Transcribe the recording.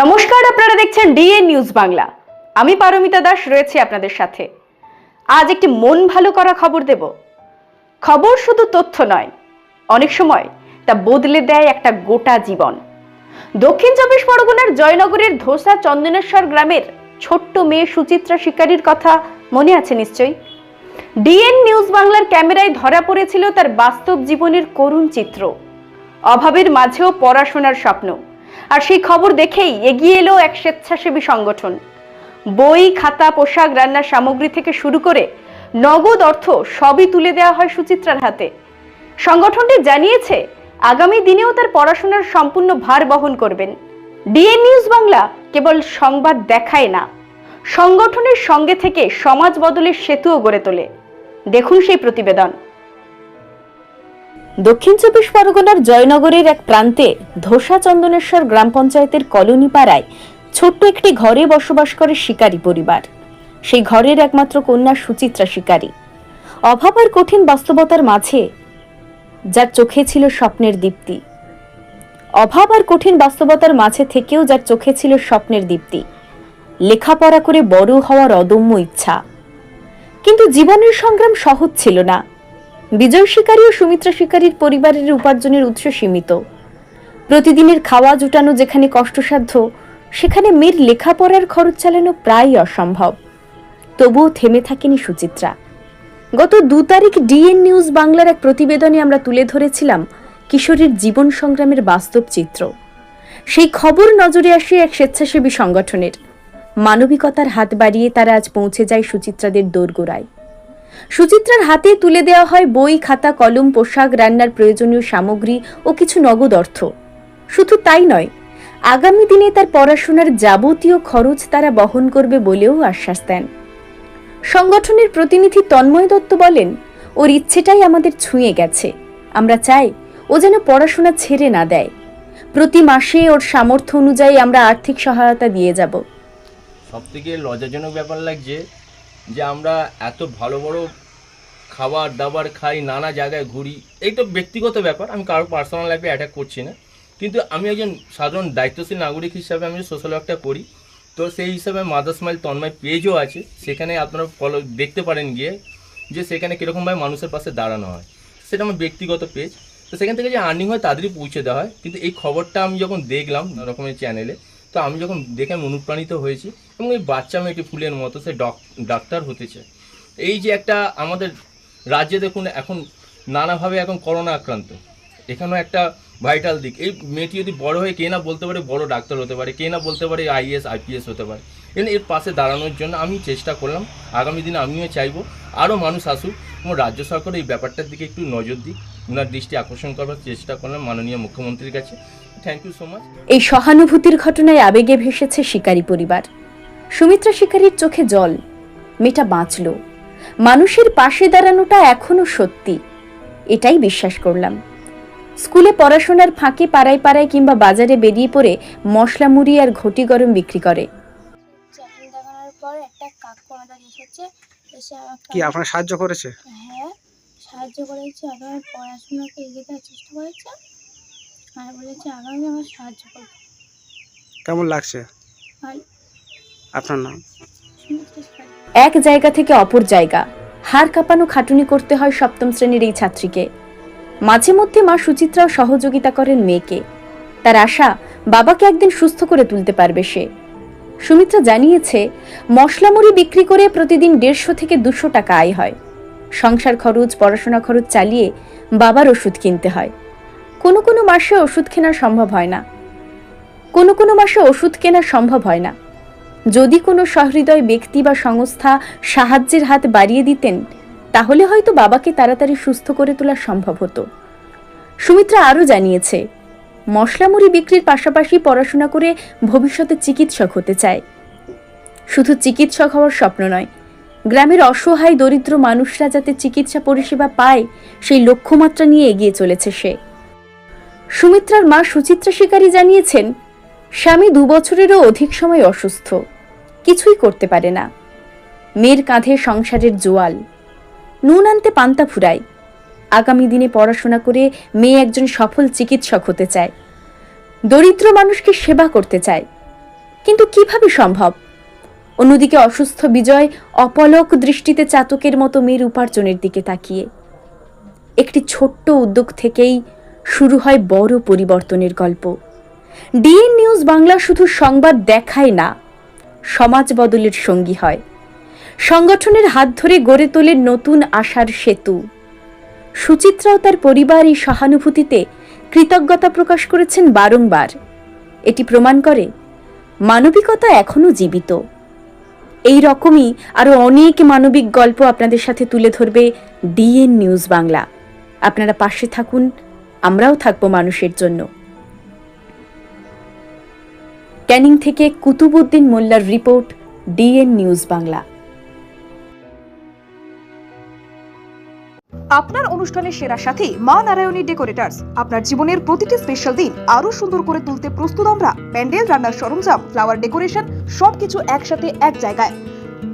নমস্কার, আপনারা দেখছেন ডিএ নিউজ বাংলা। আমি পারমিতা দাস, রয়েছি আপনাদের সাথে। আজ একটি মন ভালো করা খবর দেব। খবর শুধু তথ্য নয়, অনেক সময় তা বদলে দেয় একটা গোটা জীবন। দক্ষিণ চব্বিশ পরগনার জয়নগরের ধোসা চন্দনেশ্বর গ্রামের ছোট্ট মেয়ে সুচিত্রা শিকারীর কথা মনে আছে নিশ্চয়ই? ডিএন নিউজ বাংলার ক্যামেরায় ধরা পড়েছিল তার বাস্তব জীবনের করুণ চিত্র। অভাবের মাঝেও পড়াশোনার স্বপ্ন। আর সেই খবর দেখেই এগিয়ে এলো এক স্বেচ্ছাসেবী সংগঠন। বই, খাতা, পোশাক, রান্নার সামগ্রী থেকে শুরু করে নগদ অর্থ সবই তুলে দেওয়া হয় সুচিত্রার হাতে। সংগঠনটি জানিয়েছে, আগামী দিনেও তার পড়াশোনার সম্পূর্ণ ভার বহন করবেন। ডিএন নিউজ বাংলা কেবল সংবাদ দেখায় না, সংগঠনের সঙ্গে থেকে সমাজ বদলের সেতুও গড়ে তোলে। দেখুন সেই প্রতিবেদন। দক্ষিণ চব্বিশ পরগনার জয়নগরের এক প্রান্তে ধোসা চন্দনেশ্বর গ্রাম পঞ্চায়েতের কলোনি পাড়ায় ছোট্ট একটি ঘরে বসবাস করে শিকারী পরিবার। সেই ঘরের একমাত্র কন্যা সুচিত্রা শিকারী। অভাব আর কঠিন বাস্তবতার মাঝে যার চোখে ছিল স্বপ্নের দীপ্তি। অভাব আর কঠিন বাস্তবতার মাঝে থেকেও যার চোখে ছিল স্বপ্নের দীপ্তি। লেখাপড়া করে বড় হওয়ার অদম্য ইচ্ছা। কিন্তু জীবনের সংগ্রাম সহজ ছিল না। বিজয় শিকারী ও সুমিত্রা শিকারীর পরিবারের উপার্জনের উৎস সীমিত। প্রতিদিনের খাওয়া জুটানো যেখানে কষ্টসাধ্য, সেখানে মেয়ের লেখাপড়ার খরচ চালানো প্রায় অসম্ভব। তবুও থেমে থাকেনি সুচিত্রা। গত দু তারিখ ডিএন নিউজ বাংলার এক প্রতিবেদনে আমরা তুলে ধরেছিলাম কিশোরীর জীবন সংগ্রামের বাস্তব চিত্র। সেই খবর নজরে আসে এক স্বেচ্ছাসেবী সংগঠনের। মানবিকতার হাত বাড়িয়ে তারা আজ পৌঁছে যায় সুচিত্রাদের দোরগোড়ায়। সুচিত্রার হাতে তুলে দেওয়া হয় বই, খাতা, কলম, পোশাক, রান্নার প্রয়োজনীয় সামগ্রী ও কিছু নগদ অর্থ। শুধু তাই নয়, আগামী দিনে তার পড়াশোনার যাবতীয় খরচ তারা বহন করবে বলেও আশ্বাস দেন। সংগঠনের প্রতিনিধি তন্ময় দত্ত বলেন, ওর ইচ্ছেটাই আমাদের ছুঁয়ে গেছে। আমরা চাই ও যেন পড়াশোনা ছেড়ে না দেয়। প্রতি মাসে ওর সামর্থ্য অনুযায়ী আমরা আর্থিক সহায়তা দিয়ে যাব। সব থেকে লজ্জাজনক ব্যাপার লাগছে যে আমরা এত ভালো বড় খাবার দাবার খাই, নানা জায়গায় ঘুরি, এই তো ব্যক্তিগত ব্যাপার, আমি কারোর পার্সোনাল লাইফে অ্যাটাক করছি না। কিন্তু আমি একজন সাধারণ দায়িত্বশীল নাগরিক হিসাবে আমি সোশ্যাল ওয়ার্কটা করি। তো সেই হিসাবে মাদার স্মাইল তন্ময় পেজও আছে। সেখানে আপনারা ফলো দেখতে পারেন গিয়ে যে সেখানে কীরকমভাবে মানুষের পাশে দাঁড়ানো হয়। সেটা আমার ব্যক্তিগত পেজ তো সেখান থেকে যে আর্নিং হয়, তাদেরই পৌঁছে দেওয়া হয়। কিন্তু এই খবরটা আমি যখন দেখলাম রকমের চ্যানেলে তো আমি যখন দেখে আমি অনুপ্রাণিত হয়েছি। এবং এই বাচ্চা মেয়েটি ফুলের মতো, সে ডক- ডাক্তার হতে চায় এই যে একটা আমাদের রাজ্যে দেখুন, এখন নানাভাবে এখন করোনা আক্রান্ত। এখানেও একটা ভাইটাল দিক। এই মেয়েটি যদি বড় হয়ে কে না বলতে পারে, বড় ডাক্তার হতে পারে, কে না বলতে পারে আইএস আইপিএস হতে পারে। এর এর পাশে দাঁড়ানোর জন্য আমি চেষ্টা করলাম। আগামী দিনে আমিও চাইব আরও মানুষ আসুক এবং রাজ্য সরকার এই ব্যাপারটার দিকে একটু নজর দিক। ওনার দৃষ্টি আকর্ষণ করবার চেষ্টা করলাম মাননীয় মুখ্যমন্ত্রীর কাছে। থ্যাংক ইউ সো মাচ এই সহানুভূতির ঘটনায় আবেগে ভেসেছে শিকারী পরিবার। সুমিত্রা শিকারীর চোখে জল। মেয়েটা বাঁচল। মানুষের পাশে দাঁড়ানোটা এখনও সত্যি। এটাই বিশ্বাস করলাম। স্কুলে পড়াশোনার ফাঁকে পাড়ায় পাড়ায় কিংবা বাজারে বেরিয়ে পড়ে মশলা মুড়ি আর ঘটি গরম বিক্রি করে। পর একটা কাকু এসেছে এসে কি আপনার সাহায্য করেছে? হ্যাঁ সাহায্য করেছে পড়াশোনাকে এগিয়ে দেওয়ার চেষ্টা করেছে আর বলেছে আগামী আমার সাহায্য করবে। কেমন লাগছে? আর আপনার নাম? এক জায়গা থেকে অপর জায়গা। হাড় কাঁপানো খাটুনি করতে হয় সপ্তম শ্রেণির এই ছাত্রীকে। মাঝে মধ্যে মা সুচিত্রাও সহযোগিতা করেন মেয়েকে। তার আশা, বাবাকে একদিন সুস্থ করে তুলতে পারবে সে। সুমিত্রা জানিয়েছে মশলা মুড়ি বিক্রি করে প্রতিদিন দেড়শো থেকে দুশো টাকা আয় হয়। সংসার খরচ, পড়াশোনা খরচ চালিয়ে বাবার ওষুধ কিনতে হয়। কোনো কোনো মাসে ওষুধ কেনা সম্ভব হয় না। কোনো কোনো মাসে ওষুধ কেনা সম্ভব হয় না। যদি কোনো সহৃদয় ব্যক্তি বা সংস্থা সাহায্যের হাত বাড়িয়ে দিতেন, তাহলে হয়তো বাবাকে তাড়াতাড়ি সুস্থ করে তোলা সম্ভব হতো। সুমিত্রা আরও জানিয়েছে মশলা মুড়ি বিক্রির পাশাপাশি পড়াশোনা করে ভবিষ্যতে চিকিৎসক হতে চায়। শুধু চিকিৎসক হওয়ার স্বপ্ন নয়, গ্রামের অসহায় দরিদ্র মানুষরা যাতে চিকিৎসা পরিষেবা পায়, সেই লক্ষ্যমাত্রা নিয়ে এগিয়ে চলেছে সে। সুমিত্রার মা সুচিত্রা শিকারী জানিয়েছেন, স্বামী দু বছরেরও অধিক সময় অসুস্থ। কিছুই করতে পারে না। মেয়ের কাঁধে সংসারের জোয়াল। নুন আনতে পান্তা ফুরায়। আগামী দিনে পড়াশোনা করে মেয়ে একজন সফল চিকিৎসক হতে চায়। দরিদ্র মানুষকে সেবা করতে চায়। কিন্তু কীভাবে সম্ভব? অন্যদিকে অসুস্থ বিজয় অপলক দৃষ্টিতে চাতকের মতো মেয়ের উপার্জনের দিকে তাকিয়ে। একটি ছোট্ট উদ্যোগ থেকেই শুরু হয় বড় পরিবর্তনের গল্প। ডিএন নিউজ বাংলা শুধু সংবাদ দেখায় না সমাজ বদলের সঙ্গী হয়। সংগঠনের হাত ধরে গড়ে তোলে নতুন আশার সেতু। সুচিত্রাও তার পরিবার এই সহানুভূতিতে কৃতজ্ঞতা প্রকাশ করেছেন বারংবার। এটি প্রমাণ করে, মানবিকতা এখনও জীবিত। এই রকমই আরও অনেক মানবিক গল্প আপনাদের সাথে তুলে ধরবে ডিএন নিউজ বাংলা। আপনারা পাশে থাকুন, আমরাও থাকব মানুষের জন্য। ক্যানিং থেকে কুতুবুদ্দিন মোল্লার রিপোর্ট, ডিএন নিউজ বাংলা। আপনার অনুষ্ঠানের সেরা সাথে মা নারায়ণী ডেকোরেটার্স। আপনার জীবনের প্রতিটি স্পেশাল দিন আরও সুন্দর করে তুলতে প্রস্তুত আমরা। প্যান্ডেল, রান্নার সরঞ্জাম ফ্লাওয়ার ডেকোরেশন সবকিছু একসাথে এক জায়গায়।